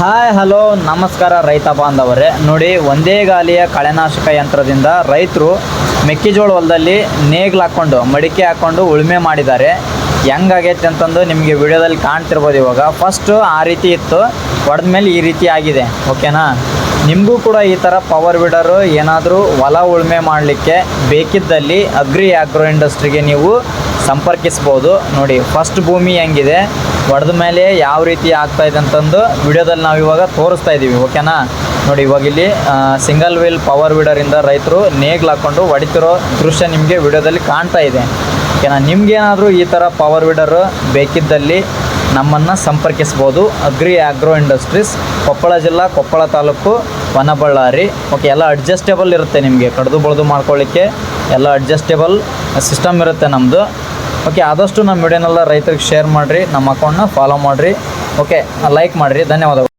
Hi hello ನಮಸ್ಕಾರ ರೈತ ಬಾಂಧವರೇ. ನೋಡಿ, ಒಂದೇ ಗಾಲಿಯ ಕಳೆನಾಶಕ ಯಂತ್ರದಿಂದ ರೈತರು ಮೆಕ್ಕೆಜೋಳ ಹೊಲದಲ್ಲಿ ನೇಗ್ಲು ಹಾಕ್ಕೊಂಡು, ಮಡಿಕೆ ಹಾಕ್ಕೊಂಡು ಉಳುಮೆ ಮಾಡಿದ್ದಾರೆ. ಹೆಂಗಾಗೈತೆ ಅಂತಂದು ನಿಮಗೆ ವಿಡಿಯೋದಲ್ಲಿ ಕಾಣ್ತಿರ್ಬೋದು ಇವಾಗ. ಫಸ್ಟು ಆ ರೀತಿ ಇತ್ತು ಹೊಡೆದ ಮೇಲೆ ಈ ರೀತಿ ಆಗಿದೆ. ಓಕೆನಾ ನಿಮಗೂ ಕೂಡ ಈ ಥರ ಪವರ್ ವಿಡರು ಏನಾದರೂ ಹೊಲ ಉಳುಮೆ ಮಾಡಲಿಕ್ಕೆ ಬೇಕಿದ್ದಲ್ಲಿ ಅಗ್ರಿ ಆಗ್ರೋ ಇಂಡಸ್ಟ್ರಿಗೆ ನೀವು ಸಂಪರ್ಕಿಸ್ಬೋದು. ನೋಡಿ ಫಸ್ಟ್ ಭೂಮಿ ಹೆಂಗಿದೆ ಹೊಡೆದ ಮೇಲೆ ಯಾವ ರೀತಿ ಆಗ್ತಾ ಇದೆ ಅಂತಂದು ವಿಡಿಯೋದಲ್ಲಿ ನಾವು ಇವಾಗ ತೋರಿಸ್ತಾ ಇದ್ದೀವಿ ಓಕೆನಾ ನೋಡಿ, ಇವಾಗ ಇಲ್ಲಿ ಸಿಂಗಲ್ ವೀಲ್ ಪವರ್ ವೀಡರಿಂದ ರೈತರು ನೇಗ್ಲು ಹಾಕ್ಕೊಂಡು ಹೊಡಿತಿರೋ ದೃಶ್ಯ ನಿಮಗೆ ವಿಡಿಯೋದಲ್ಲಿ ಕಾಣ್ತಾ ಇದೆ ಓಕೆನಾ ನಿಮ್ಗೇನಾದರೂ ಈ ಥರ ಪವರ್ ವೀಡರ್ ಬೇಕಿದ್ದಲ್ಲಿ ನಮ್ಮನ್ನು ಸಂಪರ್ಕಿಸ್ಬೋದು. ಅಗ್ರಿ ಆಗ್ರೋ ಇಂಡಸ್ಟ್ರೀಸ್ ಕೊಪ್ಪಳ ಜಿಲ್ಲಾ, ಕೊಪ್ಪಳ ತಾಲೂಕು, ವನಬಳ್ಳಾರಿ ಓಕೆ ಎಲ್ಲ ಅಡ್ಜಸ್ಟೇಬಲ್ ಇರುತ್ತೆ ನಿಮಗೆ. ಕಡ್ದು ಬಳ್ದು ಮಾಡ್ಕೊಳ್ಳಿಕ್ಕೆ ಎಲ್ಲ ಅಡ್ಜಸ್ಟೇಬಲ್ ಸಿಸ್ಟಮ್ ಇರುತ್ತೆ ನಮ್ಮದು ಓಕೆ ಆದಷ್ಟು ನಮ್ಮ ವಿಡಿಯೋನೆಲ್ಲ ರೈತರಿಗೆ ಶೇರ್ ಮಾಡಿರಿ, ನಮ್ಮ ಅಕೌಂಟ್ನ ಫಾಲೋ ಮಾಡಿರಿ. ಓಕೆ ಲೈಕ್ ಮಾಡಿರಿ. ಧನ್ಯವಾದಗಳು.